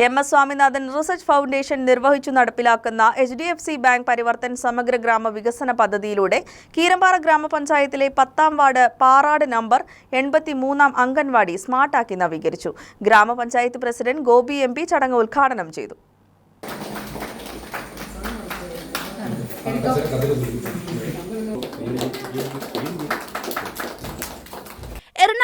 M S Swaminathan research foundation നിർവഹിച്ചു നടപ്പിലാക്കുന്ന H D F C bank Parivartan സമഗ്ര ഗ്രാമ വികസന പദ്ധതിയിലൂടെ കീരമ്പാറ ഗ്രാമപഞ്ചായത്തിലെ പത്താം വാർഡ് പാറാട് നമ്പർ എൺപത്തി മൂന്നാം അംഗൻവാടി സ്മാർട്ടാക്കി നവീകരിച്ചു ഗ്രാമപഞ്ചായത്ത് പ്രസിഡന്റ് ഗോപി എം പി ചടങ്ങ് ഉദ്ഘാടനം ചെയ്തു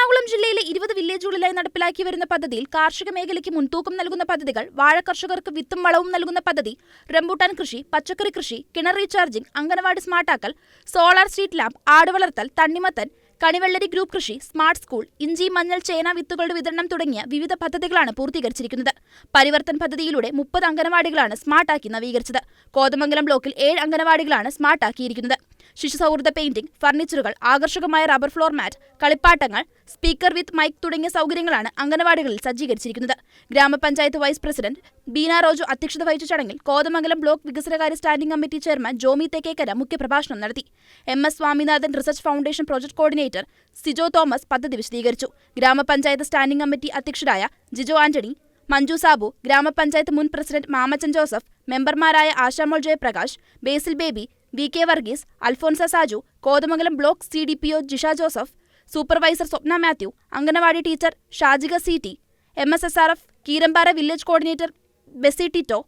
എറണാകുളം ജില്ലയിലെ ഇരുപത് വില്ലേജുകളിലായി നടപ്പിലാക്കി വരുന്ന പദ്ധതിയിൽ കാർഷിക മേഖലയ്ക്ക് മുൻതൂക്കം നൽകുന്ന പദ്ധതികൾ വാഴ കർഷകർക്ക് വിത്തും വളവും നൽകുന്ന പദ്ധതി റംബൂട്ടാൻ കൃഷി പച്ചക്കറി കൃഷി കിണർ റീചാർജിംഗ് അംഗനവാടി സ്മാർട്ടാക്കൽ സോളാർ സ്ട്രീറ്റ് ലാമ്പ് ആട് വളർത്തൽ തണ്ണിമത്തൻ കണിവെള്ളരി ഗ്രൂപ്പ് കൃഷി സ്മാർട്ട് സ്കൂൾ ഇഞ്ചി മഞ്ഞൾ ചേന വിത്തുകളുടെ വിതരണം തുടങ്ങിയ വിവിധ പദ്ധതികളാണ് പൂർത്തീകരിച്ചിരിക്കുന്നത്. പരിവർത്തൻ പദ്ധതിയിലൂടെ മുപ്പത് അംഗനവാടികളാണ് സ്മാർട്ടാക്കി നവീകരിച്ചത്. കോതമംഗലം ബ്ലോക്കിൽ ഏഴ് അംഗനവാടികളാണ് സ്മാർട്ടാക്കിയിരിക്കുന്നത്. ശിശു സൗഹൃദ പെയിന്റിംഗ് ഫർണിച്ചറുകൾ ആകർഷകമായ റബ്ബർ ഫ്ലോർ മാറ്റ് കളിപ്പാട്ടങ്ങൾ സ്പീക്കർ വിത്ത് മൈക്ക് തുടങ്ങിയ സൗകര്യങ്ങളാണ് അംഗനവാടികളിൽ സജ്ജീകരിച്ചിരിക്കുന്നത്. ഗ്രാമപഞ്ചായത്ത് വൈസ് പ്രസിഡന്റ് ബീന റോജു അധ്യക്ഷത വഹിച്ച ചടങ്ങിൽ കോതമംഗലം ബ്ലോക്ക് വികസനകാര്യ standing committee chairman Jomy Thekkekara മുഖ്യപ്രഭാഷണം നടത്തി. M. S. Swaminathan Research Foundation project coordinator Sijo Thomas പദ്ധതി വിശദീകരിച്ചു. ഗ്രാമപഞ്ചായത്ത് സ്റ്റാൻഡിംഗ് കമ്മിറ്റി അധ്യക്ഷരായ ജിജോ ആന്റണി മഞ്ജു സാബു ഗ്രാമപഞ്ചായത്ത് മുൻ പ്രസിഡന്റ് മാമച്ചൻ ജോസഫ് മെമ്പർമാരായ Ashamol Jayaprakash Basil Baby V K Varghese Alphonsa Saju Kothamangalam block C D P O Jisha Joseph supervisor Swapna Mathew anganwadi teacher Shajika C T M S S R F Keerampara village coordinator Bessy Tito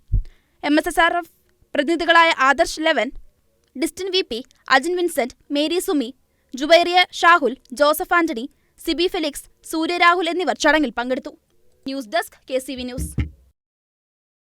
M S S R F പ്രതിനിധികളായ Adarsh eleven ഡിസ്റ്റിൻ V P Ajin Vincent Mary Sumi Jubairiya Shahul Joseph Antony Sibi Felix Suryarahul എന്നിവർ ചടങ്ങിൽ പങ്കെടുത്തു. News desk K news.